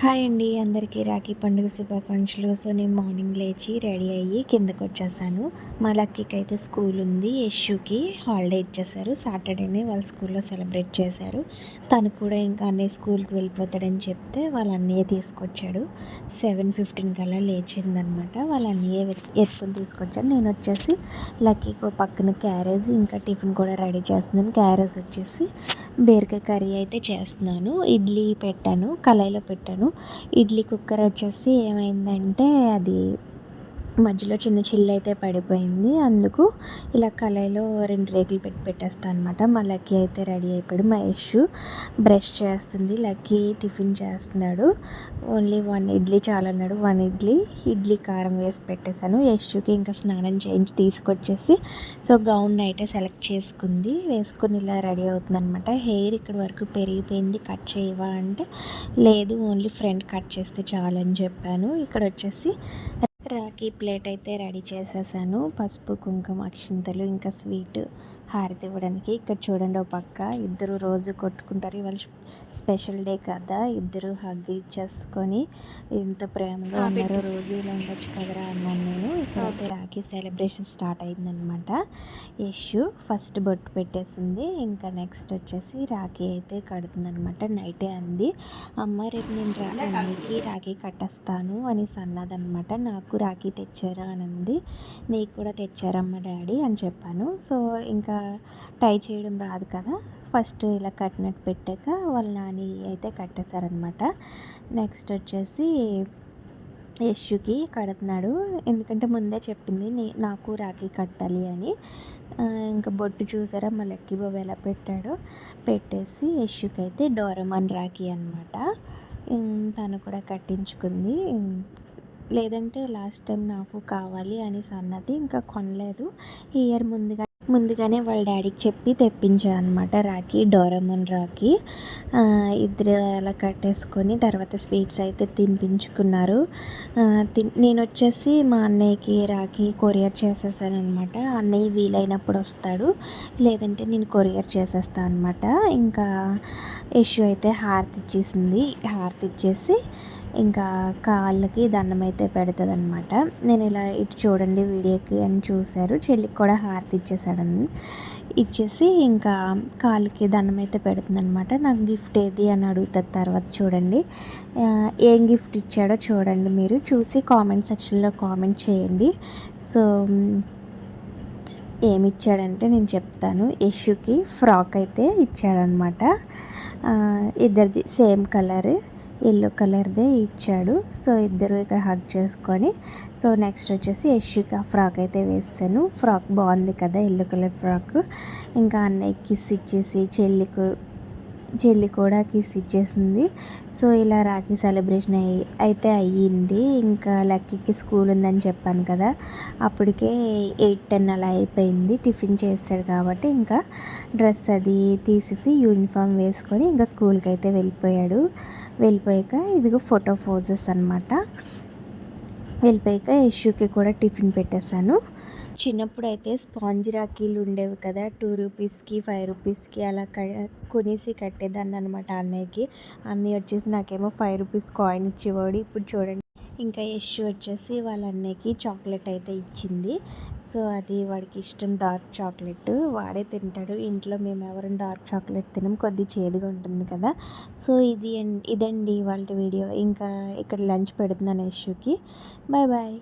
Hi అండి అందరికీ రాఖీ పండుగ శుభాకాంక్షలు. సో నేను మార్నింగ్ లేచి రెడీ అయ్యి కిందకు వచ్చేసాను. మా లక్కీకి అయితే స్కూల్ ఉంది యశుకి హాలిడే ఇచ్చేసారు. సాటర్డేనే వాళ్ళ స్కూల్లో సెలబ్రేట్ చేశారు. తను కూడా ఇంకా అన్నయ్య స్కూల్కి వెళ్ళిపోతాడని చెప్తే వాళ్ళ అన్నయ్య తీసుకొచ్చాడు. సెవెన్ ఫిఫ్టీన్ కల్లా లేచిందనమాట. వాళ్ళ అన్నయ్య ఎత్తుకుని తీసుకొచ్చాడు. నేను వచ్చేసి లక్కీకి పక్కన క్యారేజ్ ఇంకా టిఫిన్ కూడా రెడీ చేస్తున్నాను. క్యారేజ్ వచ్చేసి బీరకాయ కర్రీ అయితే చేస్తున్నాను. ఇడ్లీ పెట్టాను కళాయిలో పెట్టాను. ఇడ్లీ కుక్కర్ వచ్చేసి ఏమైందంటే అది మధ్యలో చిన్న చిల్లు అయితే పడిపోయింది. అందుకు ఇలా కళాయిలో రెండు రేకులు పెట్టి పెట్టేస్తాను అనమాట మా లక్కీ అయితే రెడీ అయిపోయాడు. మా బ్రష్ చేస్తుంది. లక్కీ టిఫిన్ చేస్తున్నాడు. ఓన్లీ వన్ ఇడ్లీ చాలన్నాడు. వన్ ఇడ్లీ ఇడ్లీ కారం వేసి పెట్టేశాను. యశ్కి ఇంకా స్నానం చేయించి తీసుకొచ్చేసి సో గౌన్ అయితే సెలెక్ట్ చేసుకుంది. వేసుకుని ఇలా రెడీ అవుతుంది అనమాట హెయిర్ ఇక్కడ వరకు పెరిగిపోయింది. కట్ చేయవా అంటే లేదు ఓన్లీ ఫ్రంట్ కట్ చేస్తే చాలని చెప్పాను. ఇక్కడ వచ్చేసి రాఖీ ప్లేట్ అయితే రెడీ చేసేసాను. పసుపు కుంకుమ అక్షింతలు ఇంకా స్వీట్ హారతి ఇవ్వడానికి. ఇక్కడ చూడండి ఒక పక్క ఇద్దరు రోజు కొట్టుకుంటారు. ఇవాళ స్పెషల్ డే కదా. ఇద్దరు హగ్ ఇచ్చేసుకొని ఎంత ప్రేమగా ఉన్నారో. రోజు ఇలా ఉండొచ్చు కదరా అన్నాను నేను. ఇక్కడైతే రాఖీ సెలబ్రేషన్ స్టార్ట్ అయిందనమాట యశు ఫస్ట్ బొట్టు పెట్టేసింది. ఇంకా నెక్స్ట్ వచ్చేసి రాఖీ అయితే కడుతుంది అనమాట నైటే అంది. అమ్మ రేపు నేను రాఖీ రాఖీ కట్టేస్తాను అనేసి అన్నదనమాట నాకు రాఖీ తెచ్చారా అని అంది నీకు కూడా తెచ్చారమ్మ డాడీ అని చెప్పాను. సో ఇంకా టై చేయడం రాదు కదా. ఫస్ట్ ఇలా కట్టినట్టు పెట్టాక వాళ్ళ నాని అయితే కట్టేశారనమాట నెక్స్ట్ వచ్చేసి యశుకి కడుతున్నాడు. ఎందుకంటే ముందే చెప్పింది నీ నాకు రాఖీ కట్టాలి అని. ఇంకా బొట్టు చూసారా? మా లక్కీ బాబు ఎలా పెట్టాడో. పెట్టేసి యశుకి అయితే డోరమన్ రాఖీ అనమాట తను కూడా కట్టించుకుంది. లేదంటే లాస్ట్ టైం నాకు కావాలి అనేసి అన్నది ఇంకా కొనలేదు. ఈ ఇయర్ ముందుగా ముందుగానే వాళ్ళ డాడీకి చెప్పి తెప్పించాను అనమాట రాఖీ డోరమన్ రాఖీ. ఇద్దరు అలా కట్టేసుకొని తర్వాత స్వీట్స్ అయితే తినిపించుకున్నారు. నేను వచ్చేసి మా అన్నయ్యకి రాఖీ కొరియర్ చేసేసాను అనమాట అన్నయ్య వీలైనప్పుడు వస్తాడు లేదంటే నేను కొరియర్ చేసేస్తాను అనమాట ఇంకా ఇష్యూ అయితే హారతి ఇచ్చేసింది. హారతి ఇచ్చేసి ఇంకా కాళ్ళకి దండం అయితే పెడుతుంది అనమాట నేను ఇలా ఇటు చూడండి వీడియోకి అని చూశారు. చెల్లికి కూడా హారతి ఇచ్చేసాడని ఇచ్చేసి ఇంకా కాళ్ళకి దండం అయితే పెడుతుంది అనమాట నాకు గిఫ్ట్ ఏది అని అడుగుతుంది తర్వాత చూడండి. ఏం గిఫ్ట్ ఇచ్చాడో చూడండి మీరు. చూసి కామెంట్ సెక్షన్లో కామెంట్ చేయండి. సో ఏమి ఇచ్చాడంటే నేను చెప్తాను. యశుకి ఫ్రాక్ అయితే ఇచ్చాడనమాట ఇద్దరిది సేమ్ కలర్. ఎల్లో కలర్దే ఇచ్చాడు. సో ఇద్దరు ఇక్కడ హగ్ చేసుకొని సో నెక్స్ట్ వచ్చేసి యశ్కి ఆ ఫ్రాక్ అయితే వేస్తాను. ఫ్రాక్ బాగుంది కదా ఎల్లో కలర్ ఫ్రాక్. ఇంకా అన్నయ్య కిస్ ఇచ్చేసి చెల్లికి చెల్లి కూడా కిస్ ఇచ్చేసింది. సో ఇలా రాఖీ సెలబ్రేషన్ అయ్యి అయితే అయ్యింది. ఇంకా లక్కీకి స్కూల్ ఉందని చెప్పాను కదా అప్పటికే ఎయిట్ టెన్ అలా అయిపోయింది. టిఫిన్ చేస్తాడు కాబట్టి ఇంకా డ్రెస్ అది తీసేసి యూనిఫామ్ వేసుకొని ఇంకా స్కూల్కి అయితే వెళ్ళిపోయాడు. వెళ్ళిపోయాక ఇదిగో ఫోటో పోజెస్ అనమాట వెళ్ళిపోయాక యశుకి కూడా టిఫిన్ పెట్టేశాను. చిన్నప్పుడు అయితే స్పాంజ్ రాఖీలు ఉండేవి కదా టూ రూపీస్కి ఫైవ్ రూపీస్కి అలా క కొనేసి కట్టేదాన్ని అనమాట అన్నయ్యకి. అన్నయ్య వచ్చేసి నాకేమో ఫైవ్ రూపీస్ కాయిన్ ఇచ్చేవాడు. ఇప్పుడు చూడండి. ఇంకా యశ్ వచ్చేసి వాళ్ళ అన్నయ్యకి చాక్లెట్ అయితే ఇచ్చింది. సో అది వాడికి ఇష్టం డార్క్ చాక్లెట్. వాడే తింటాడు. ఇంట్లో మేము ఎవరం డార్క్ చాక్లెట్ తినం. కొద్ది చేదుగా ఉంటుంది కదా. సో ఇది ఇదండి వాళ్ళ వీడియో. ఇంకా ఇక్కడ లంచ్ పెడుతున్నాను యశ్కి. Bye bye.